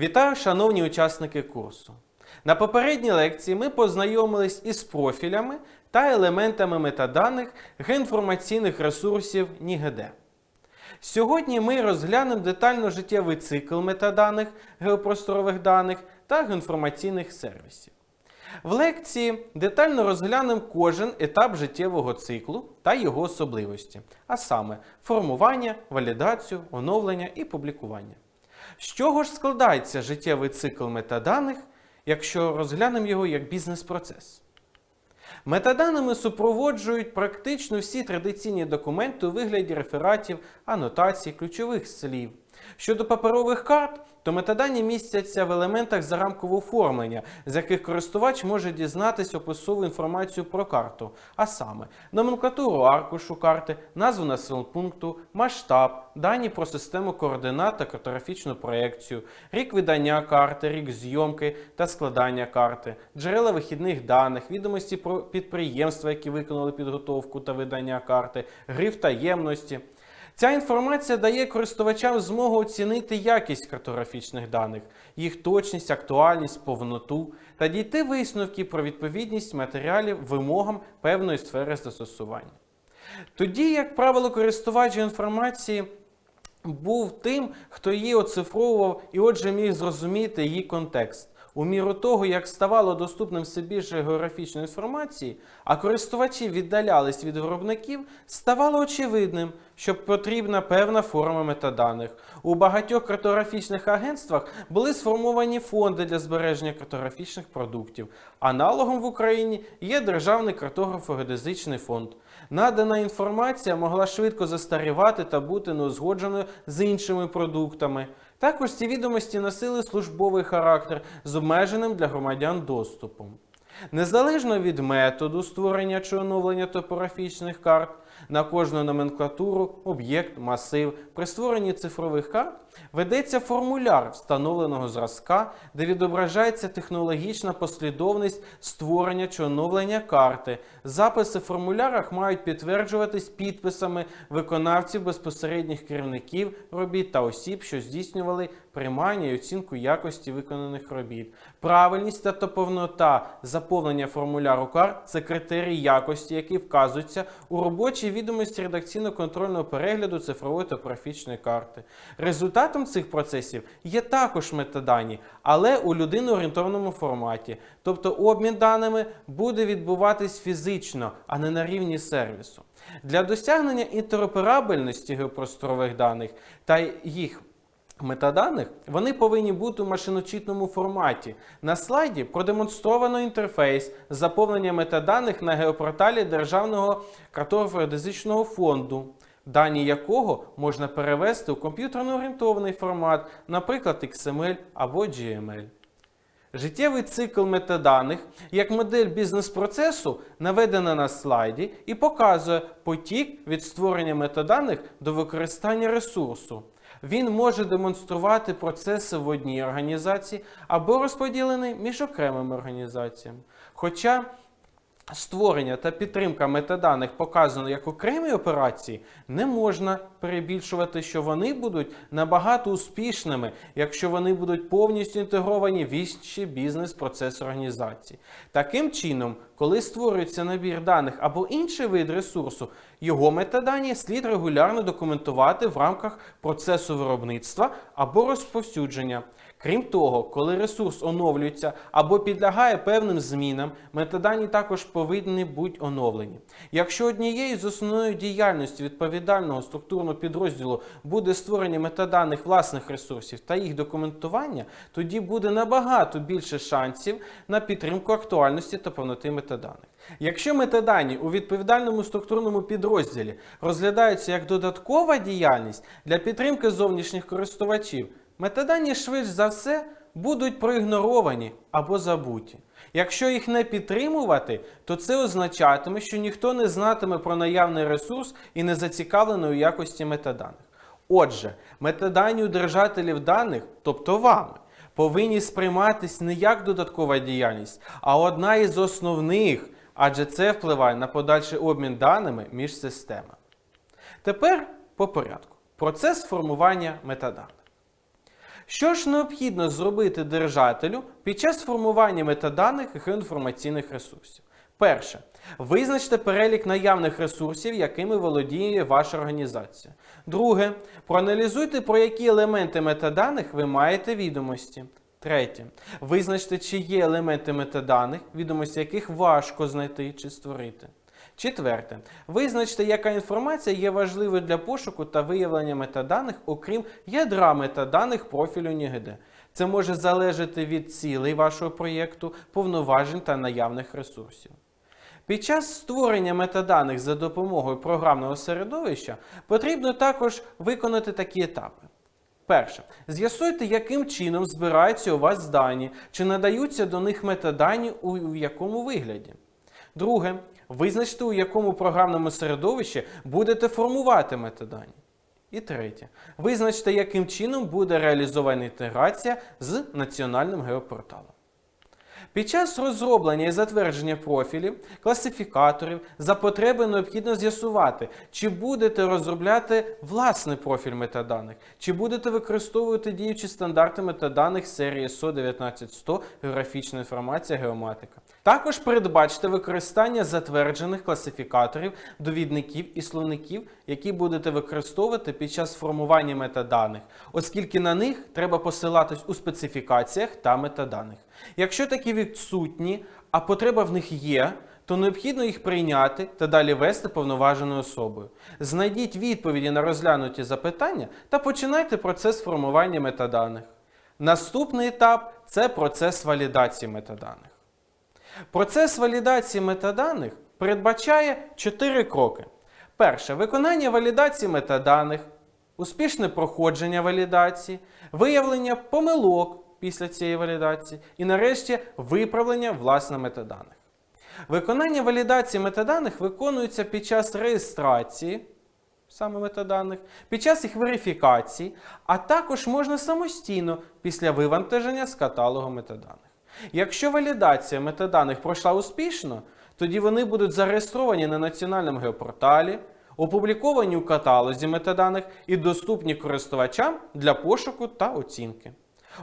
Вітаю, шановні учасники курсу. На попередній лекції ми познайомились із профілями та елементами метаданих геоінформаційних ресурсів НІГД. Сьогодні ми розглянемо детально життєвий цикл метаданих геопросторових даних та геоінформаційних сервісів. В лекції детально розглянемо кожен етап життєвого циклу та його особливості, а саме формування, валідацію, оновлення і публікування. З чого ж складається життєвий цикл метаданих, якщо розглянемо його як бізнес-процес? Метаданими супроводжують практично всі традиційні документи у вигляді рефератів, анотацій, ключових слів. Щодо паперових карт, то метадані містяться в елементах зарамкового оформлення, з яких користувач може дізнатися описову інформацію про карту, а саме номенклатуру аркушу карти, назву населеного пункту, масштаб, дані про систему координат та картографічну проекцію, рік видання карти, рік зйомки та складання карти, джерела вихідних даних, відомості про підприємства, які виконали підготовку та видання карти, гриф таємності. Ця інформація дає користувачам змогу оцінити якість картографічних даних, їх точність, актуальність, повноту та дійти висновки про відповідність матеріалів вимогам певної сфери застосування. Тоді, як правило, користувач інформації був тим, хто її оцифровував і отже міг зрозуміти її контекст. У міру того, як ставало доступним все більше географічної інформації, а користувачі віддалялись від виробників, ставало очевидним, що потрібна певна форма метаданих. У багатьох картографічних агентствах були сформовані фонди для збереження картографічних продуктів. Аналогом в Україні є Державний картографо-геодезичний фонд. Надана інформація могла швидко застарівати та бути неузгодженою з іншими продуктами. Також ці відомості носили службовий характер з обмеженим для громадян доступом. Незалежно від методу створення чи оновлення топографічних карт, на кожну номенклатуру, об'єкт, масив при створенні цифрових карт ведеться формуляр встановленого зразка, де відображається технологічна послідовність створення чи оновлення карти. Записи в формулярах мають підтверджуватись підписами виконавців безпосередніх керівників робіт та осіб, що здійснювали приймання і оцінку якості виконаних робіт. Правильність та повнота заповнення формуляру карт це критерії якості, які вказуються у робочій відомості редакційно-контрольного перегляду цифрової топографічної карти. Результатом цих процесів є також метадані, але у людиноорієнтовному форматі. Тобто обмін даними буде відбуватись фізично, а не на рівні сервісу. Для досягнення інтероперабельності геопросторових даних та їх Метаданих вони повинні бути у машиночитному форматі. На слайді продемонстровано інтерфейс заповнення метаданих на геопорталі Державного картографо-геодезичного фонду, дані якого можна перевести у комп'ютерно орієнтований формат, наприклад, XML або GML. Життєвий цикл метаданих як модель бізнес-процесу наведена на слайді і показує потік від створення метаданих до використання ресурсу. Він може демонструвати процеси в одній організації або розподілений між окремими організаціями. Хоча створення та підтримка метаданих показано як окремі операції, не можна перебільшувати, що вони будуть набагато успішними, якщо вони будуть повністю інтегровані в інші бізнес-процес організації. Таким чином, коли створюється набір даних або інший вид ресурсу, його метадані слід регулярно документувати в рамках процесу виробництва або розповсюдження. Крім того, коли ресурс оновлюється або підлягає певним змінам, метадані також повинні бути оновлені. Якщо однією з основної діяльності відповідального структурного підрозділу буде створення метаданих власних ресурсів та їх документування, тоді буде набагато більше шансів на підтримку актуальності та повноти метаданих. Якщо метадані у відповідальному структурному підрозділі розглядаються як додаткова діяльність для підтримки зовнішніх користувачів, Метадані швидше за все будуть проігноровані або забуті. Якщо їх не підтримувати, то це означатиме, що ніхто не знатиме про наявний ресурс і не зацікавлений у якості метаданих. Отже, метадані у держателів даних, тобто вами, повинні сприйматись не як додаткова діяльність, а одна із основних, адже це впливає на подальший обмін даними між системами. Тепер по порядку. Процес формування метаданих. Що ж необхідно зробити держателю під час формування метаданих геоінформаційних ресурсів? Перше. Визначте перелік наявних ресурсів, якими володіє ваша організація. Друге. Проаналізуйте, про які елементи метаданих ви маєте відомості. Третє. Визначте, чи є елементи метаданих, відомості яких важко знайти чи створити. Четверте. Визначте, яка інформація є важливою для пошуку та виявлення метаданих, окрім ядра метаданих профілю НІГД. Це може залежати від цілей вашого проєкту, повноважень та наявних ресурсів. Під час створення метаданих за допомогою програмного середовища потрібно також виконати такі етапи. Перше. З'ясуйте, яким чином збираються у вас дані, чи надаються до них метадані у якому вигляді. Друге. Визначте, у якому програмному середовищі будете формувати метадані. І третє. Визначте, яким чином буде реалізована інтеграція з національним геопорталом. Під час розроблення і затвердження профілів, класифікаторів за потреби необхідно з'ясувати, чи будете розробляти власний профіль метаданих, чи будете використовувати діючі стандарти метаданих серії ISO 19100 географічна інформація геоматика. Також передбачте використання затверджених класифікаторів, довідників і словників, які будете використовувати під час формування метаданих, оскільки на них треба посилатись у специфікаціях та метаданих. Якщо такі відсутні, а потреба в них є, то необхідно їх прийняти та далі вести повноваженою особою. Знайдіть відповіді на розглянуті запитання та починайте процес формування метаданих. Наступний етап це процес валідації метаданих. Процес валідації метаданих передбачає чотири кроки. Перше виконання валідації метаданих, успішне проходження валідації, виявлення помилок після цієї валідації і нарешті виправлення власне метаданих. Виконання валідації метаданих виконується під час реєстрації саме метаданих, під час їх верифікації, а також можна самостійно після вивантаження з каталогу метаданих. Якщо валідація метаданих пройшла успішно, тоді вони будуть зареєстровані на національному геопорталі, опубліковані у каталозі метаданих і доступні користувачам для пошуку та оцінки.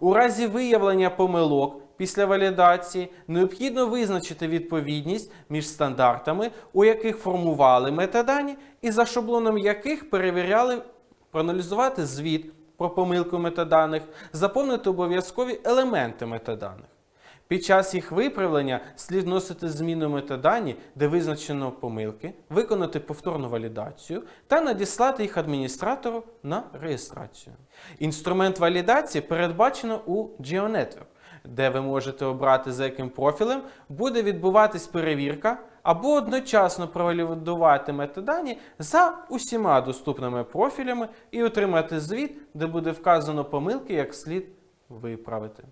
У разі виявлення помилок після валідації необхідно визначити відповідність між стандартами, у яких формували метадані, і за шаблоном яких перевіряли, проаналізувати звіт про помилку метаданих, заповнити обов'язкові елементи метаданих. Під час їх виправлення слід вносити зміни у метадані, де визначено помилки, виконати повторну валідацію та надіслати їх адміністратору на реєстрацію. Інструмент валідації передбачено у GeoNetwork, де ви можете обрати, за яким профілем буде відбуватись перевірка або одночасно провалідувати метадані за усіма доступними профілями і отримати звіт, де буде вказано помилки, як слід виправити.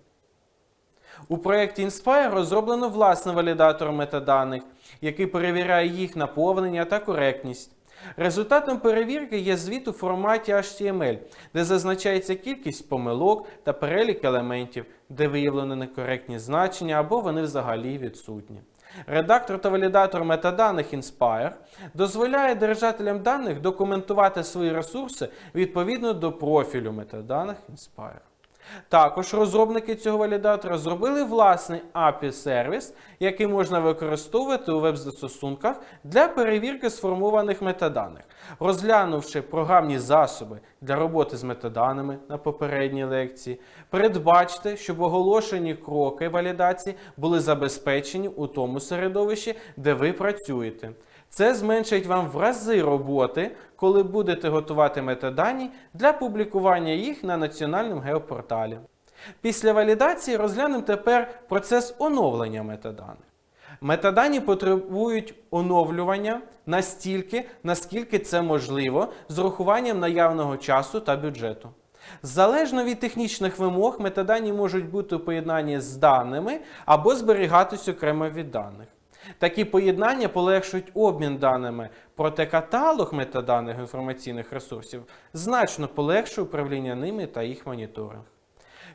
У проєкті Inspire розроблено власний валідатор метаданих, який перевіряє їх наповнення та коректність. Результатом перевірки є звіт у форматі HTML, де зазначається кількість помилок та перелік елементів, де виявлено некоректні значення або вони взагалі відсутні. Редактор та валідатор метаданих Inspire дозволяє держателям даних документувати свої ресурси відповідно до профілю метаданих Inspire. Також розробники цього валідатора зробили власний API-сервіс, який можна використовувати у веб-застосунках для перевірки сформованих метаданих, розглянувши програмні засоби для роботи з метаданими на попередній лекції, передбачте, щоб оголошені кроки валідації були забезпечені у тому середовищі, де ви працюєте. Це зменшить вам в рази роботи, коли будете готувати метадані для публікування їх на національному геопорталі. Після валідації розглянемо тепер процес оновлення метаданих. Метадані потребують оновлювання настільки, наскільки це можливо, з урахуванням наявного часу та бюджету. Залежно від технічних вимог, метадані можуть бути у поєднанні з даними або зберігатись окремо від даних. Такі поєднання полегшують обмін даними, проте каталог метаданих інформаційних ресурсів значно полегшує управління ними та їх моніторинг.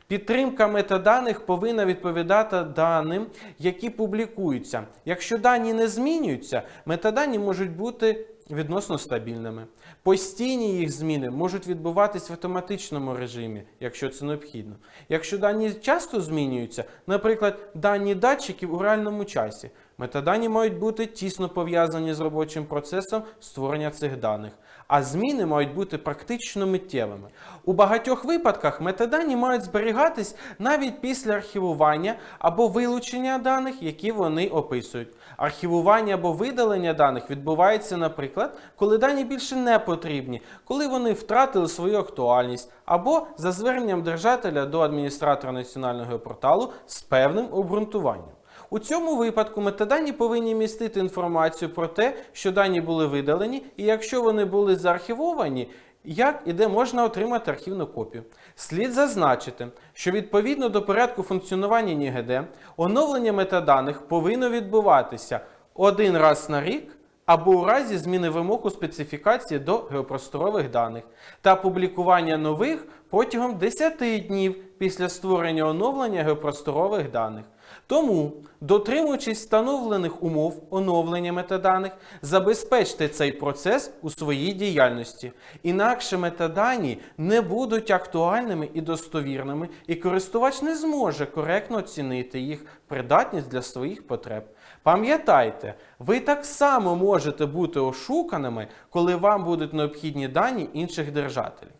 Підтримка метаданих повинна відповідати даним, які публікуються. Якщо дані не змінюються, метадані можуть бути відносно стабільними. Постійні їх зміни можуть відбуватись в автоматичному режимі, якщо це необхідно. Якщо дані часто змінюються, наприклад, дані датчиків у реальному часі, метадані мають бути тісно пов'язані з робочим процесом створення цих даних, а зміни мають бути практично миттєвими. У багатьох випадках метадані мають зберігатись навіть після архівування або вилучення даних, які вони описують. Архівування або видалення даних відбувається, наприклад, коли дані більше не потрібні, коли вони втратили свою актуальність, або за зверненням держателя до адміністратора національного порталу з певним обґрунтуванням. У цьому випадку метадані повинні містити інформацію про те, що дані були видалені, і якщо вони були заархівовані, як і де можна отримати архівну копію. Слід зазначити, що відповідно до порядку функціонування НІГД, оновлення метаданих повинно відбуватися один раз на рік або у разі зміни вимог у специфікації до геопросторових даних та публікування нових протягом 10 днів після створення оновлення геопросторових даних. Тому, дотримуючись встановлених умов оновлення метаданих, забезпечте цей процес у своїй діяльності. Інакше метадані не будуть актуальними і достовірними, і користувач не зможе коректно оцінити їх придатність для своїх потреб. Пам'ятайте, ви так само можете бути ошуканими, коли вам будуть необхідні дані інших держателів.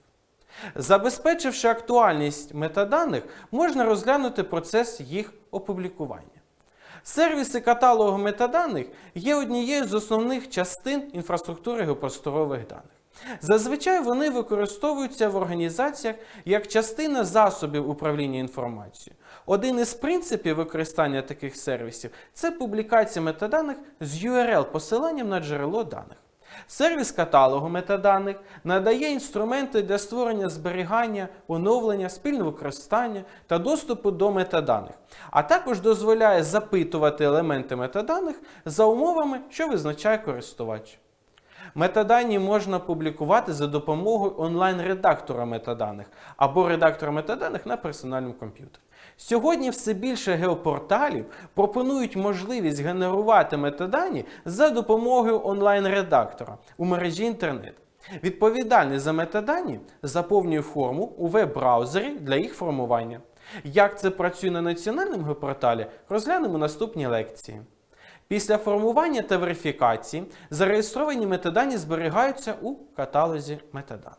Забезпечивши актуальність метаданих, можна розглянути процес їх опублікування. Сервіси каталогу метаданих є однією з основних частин інфраструктури геопросторових даних. Зазвичай вони використовуються в організаціях як частина засобів управління інформацією. Один із принципів використання таких сервісів це публікація метаданих з URL посиланням на джерело даних. Сервіс каталогу метаданих надає інструменти для створення зберігання, оновлення, спільного використання та доступу до метаданих, а також дозволяє запитувати елементи метаданих за умовами, що визначає користувач. Метадані можна публікувати за допомогою онлайн-редактора метаданих або редактора метаданих на персональному комп'ютері. Сьогодні все більше геопорталів пропонують можливість генерувати метадані за допомогою онлайн-редактора у мережі інтернет. Відповідальний за метадані заповнює форму у веб-браузері для їх формування. Як це працює на національному геопорталі, розглянемо у наступній лекції. Після формування та верифікації зареєстровані метадані зберігаються у каталозі метаданих.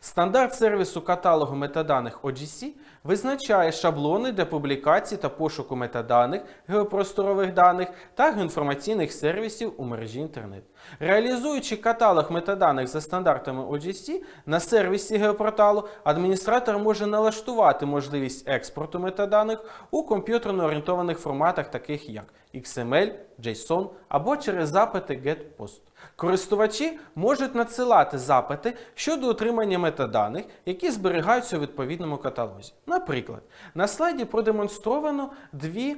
Стандарт сервісу каталогу метаданих OGC визначає шаблони для публікації та пошуку метаданих, геопросторових даних та інформаційних сервісів у мережі інтернет. Реалізуючи каталог метаданих за стандартами OGC на сервісі геопорталу, адміністратор може налаштувати можливість експорту метаданих у комп'ютерно орієнтованих форматах, таких як XML, JSON або через запити GET-POST. Користувачі можуть надсилати запити щодо отримання метаданих, які зберігаються у відповідному каталозі. Наприклад, на слайді продемонстровано дві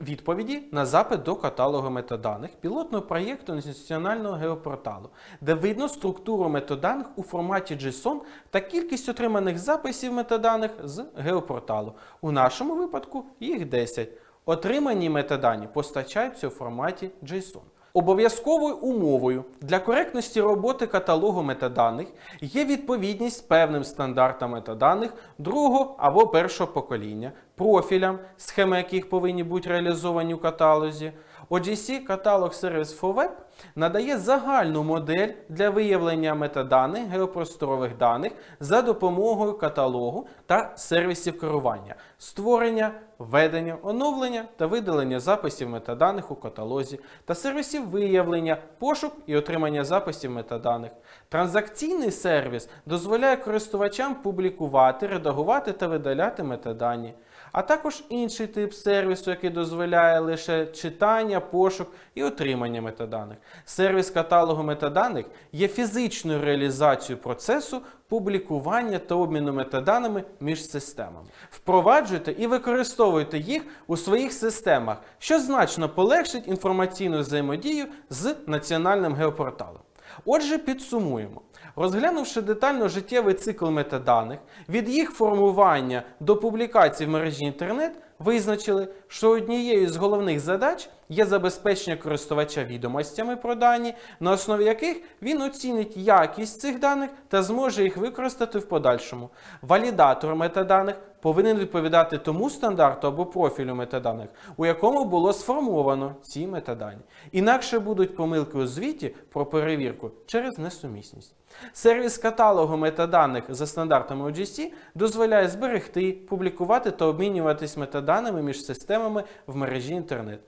відповіді на запит до каталогу метаданих пілотного проєкту національного геопорталу, де видно структуру метаданих у форматі JSON та кількість отриманих записів метаданих з геопорталу. У нашому випадку їх 10. Отримані метадані постачаються у форматі JSON. Обов'язковою умовою для коректності роботи каталогу метаданих є відповідність певним стандартам метаданих другого або першого покоління, профілям, схеми яких повинні бути реалізовані у каталозі. OGC каталог Service for надає загальну модель для виявлення метаданих геопросторових даних за допомогою каталогу та сервісів керування, створення, введення, оновлення та видалення записів метаданих у каталозі та сервісів виявлення, пошук і отримання записів метаданих. Транзакційний сервіс дозволяє користувачам публікувати, редагувати та видаляти метадані а також інший тип сервісу, який дозволяє лише читання, пошук і отримання метаданих. Сервіс каталогу метаданих є фізичною реалізацією процесу публікування та обміну метаданими між системами. Впроваджуйте і використовуйте їх у своїх системах, що значно полегшить інформаційну взаємодію з національним геопорталом. Отже, підсумуємо. Розглянувши детально життєвий цикл метаданих, від їх формування до публікації в мережі інтернет, визначили, що однією з головних задач є забезпечення користувача відомостями про дані, на основі яких він оцінить якість цих даних та зможе їх використати в подальшому. Валідатор метаданих повинен відповідати тому стандарту або профілю метаданих, у якому було сформовано ці метадані. Інакше будуть помилки у звіті про перевірку через несумісність. Сервіс каталогу метаданих за стандартами OGC дозволяє зберегти, публікувати та обмінюватись метаданими між системами в мережі інтернет.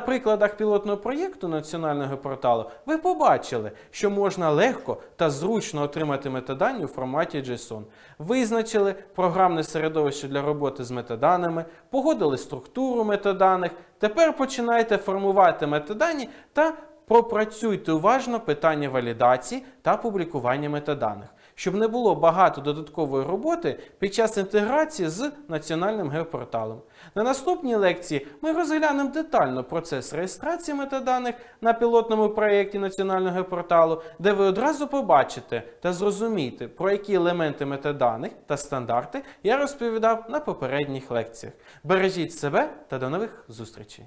На прикладах пілотного проєкту національного порталу ви побачили, що можна легко та зручно отримати метадані у форматі JSON. Визначили програмне середовище для роботи з метаданими, погодили структуру метаданих. Тепер починайте формувати метадані та пропрацюйте уважно питання валідації та публікування метаданих, щоб не було багато додаткової роботи під час інтеграції з національним геопорталом. На наступній лекції ми розглянемо детально процес реєстрації метаданих на пілотному проєкті національного геопорталу, де ви одразу побачите та зрозумієте, про які елементи метаданих та стандарти я розповідав на попередніх лекціях. Бережіть себе та до нових зустрічей!